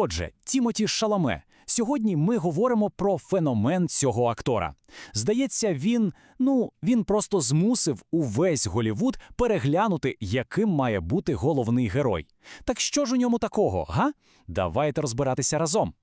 Отже, Тімоті Шаламе. Сьогодні ми говоримо про феномен цього актора. Здається, він, ну, він просто змусив увесь Голівуд переглянути, яким має бути головний герой. Так що ж у ньому такого, га? Давайте розбиратися разом.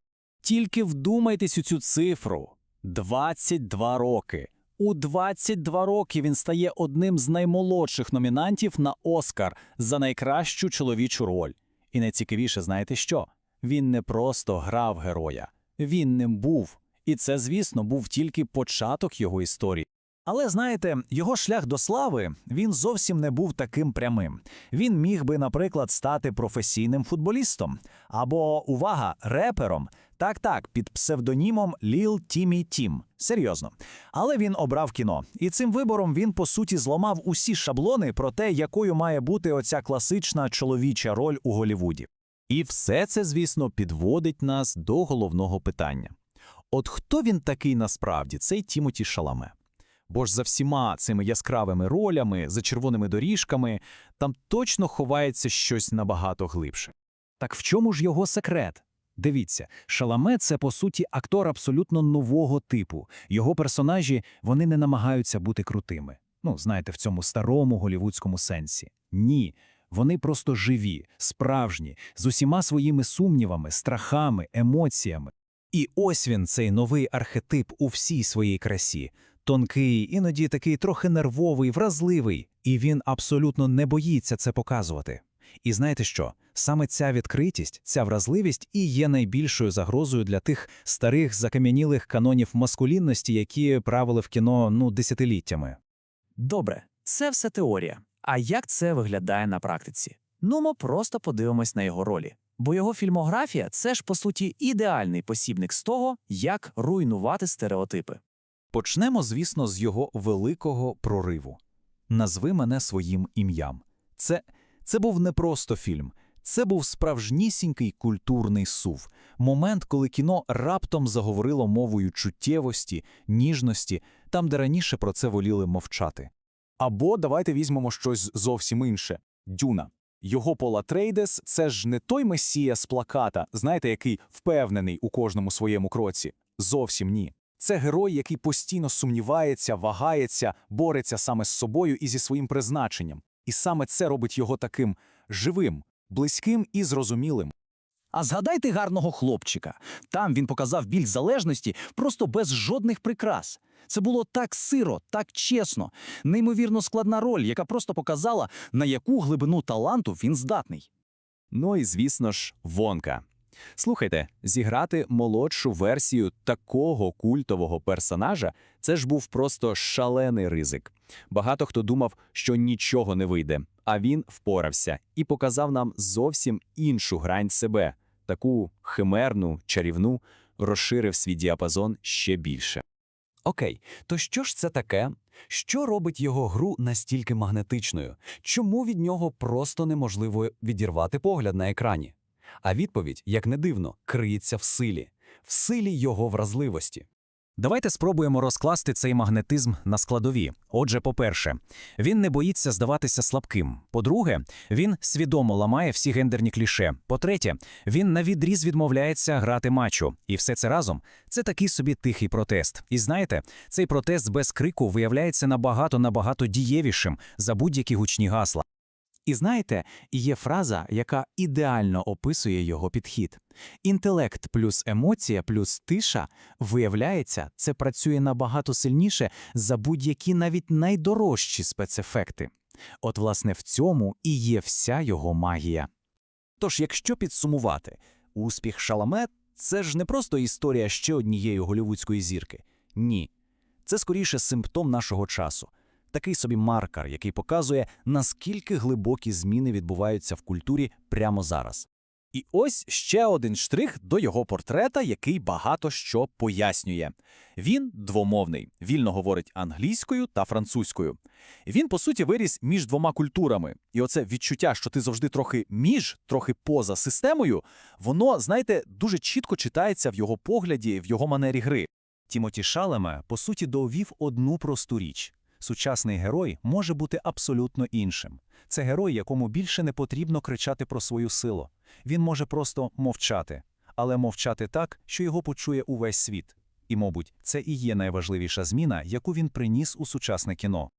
Тільки вдумайтесь у цю цифру: 22 роки. У 22 роки він стає одним з наймолодших номінантів на Оскар за найкращу чоловічу роль. І найцікавіше, знаєте що? Він не просто грав героя, він ним був. І це, звісно, був тільки початок його історії. Але знаєте, його шлях до слави він зовсім не був таким прямим. Він міг би, наприклад, стати професійним футболістом або, увага, репером. Так, так, під псевдонімом Ліл Тімі Тім. Серйозно. Але він обрав кіно, і цим вибором він по суті зламав усі шаблони про те, якою має бути оця класична чоловіча роль у Голівуді. І все це, звісно, підводить нас до головного питання: от хто він такий насправді, цей Тімоті Шаламе? Бо ж за всіма цими яскравими ролями, за червоними доріжками, там точно ховається щось набагато глибше. Так в чому ж його секрет? Дивіться, Шаламе це по суті актор абсолютно нового типу. Його персонажі вони не намагаються бути крутими. Ну, знаєте, в цьому старому голівудському сенсі. Ні. Вони просто живі, справжні, з усіма своїми сумнівами, страхами, емоціями. І ось він, цей новий архетип у всій своїй красі. Тонкий, іноді такий трохи нервовий, вразливий, і він абсолютно не боїться це показувати. І знаєте що? Саме ця відкритість, ця вразливість і є найбільшою загрозою для тих старих закам'янілих канонів маскулінності, які правили в кіно ну десятиліттями. Добре, це все теорія. А як це виглядає на практиці? Ну, ми просто подивимось на його ролі. Бо його фільмографія це ж по суті ідеальний посібник з того, як руйнувати стереотипи. Почнемо, звісно, з його великого прориву. Назви мене своїм ім'ям. Це, це був не просто фільм, це був справжнісінький культурний сув, момент, коли кіно раптом заговорило мовою чуттєвості, ніжності, там, де раніше про це воліли мовчати. Або давайте візьмемо щось зовсім інше Дюна. Його Пола Трейдес це ж не той месія з плаката, знаєте, який впевнений у кожному своєму кроці. Зовсім ні. Це герой, який постійно сумнівається, вагається, бореться саме з собою і зі своїм призначенням. І саме це робить його таким живим, близьким і зрозумілим. А згадайте гарного хлопчика. Там він показав біль залежності просто без жодних прикрас. Це було так сиро, так чесно, неймовірно складна роль, яка просто показала, на яку глибину таланту він здатний. Ну і звісно ж, Вонка. Слухайте, зіграти молодшу версію такого культового персонажа це ж був просто шалений ризик. Багато хто думав, що нічого не вийде, а він впорався і показав нам зовсім іншу грань себе, таку химерну, чарівну, розширив свій діапазон ще більше. Окей, то що ж це таке? Що робить його гру настільки магнетичною? Чому від нього просто неможливо відірвати погляд на екрані? А відповідь, як не дивно, криється в силі, в силі його вразливості. Давайте спробуємо розкласти цей магнетизм на складові. Отже, по-перше, він не боїться здаватися слабким. По-друге, він свідомо ламає всі гендерні кліше. По-третє, він на відріз відмовляється грати мачо. І все це разом це такий собі тихий протест. І знаєте, цей протест без крику виявляється набагато набагато дієвішим за будь-які гучні гасла. І знаєте, є фраза, яка ідеально описує його підхід. Інтелект плюс емоція плюс тиша, виявляється, це працює набагато сильніше за будь-які навіть найдорожчі спецефекти. От, власне, в цьому і є вся його магія. Тож, якщо підсумувати, успіх Шаламет це ж не просто історія ще однієї голівудської зірки. Ні. Це скоріше симптом нашого часу такий собі маркер, який показує, наскільки глибокі зміни відбуваються в культурі прямо зараз. І ось ще один штрих до його портрета, який багато що пояснює. Він двомовний, вільно говорить англійською та французькою. Він, по суті, виріс між двома культурами. І оце відчуття, що ти завжди трохи між, трохи поза системою, воно, знаєте, дуже чітко читається в його погляді, в його манері гри. Тімоті Шалеме, по суті, довів одну просту річ. Сучасний герой може бути абсолютно іншим. Це герой, якому більше не потрібно кричати про свою силу. Він може просто мовчати. але мовчати так, що його почує увесь світ. І, мабуть, це і є найважливіша зміна, яку він приніс у сучасне кіно.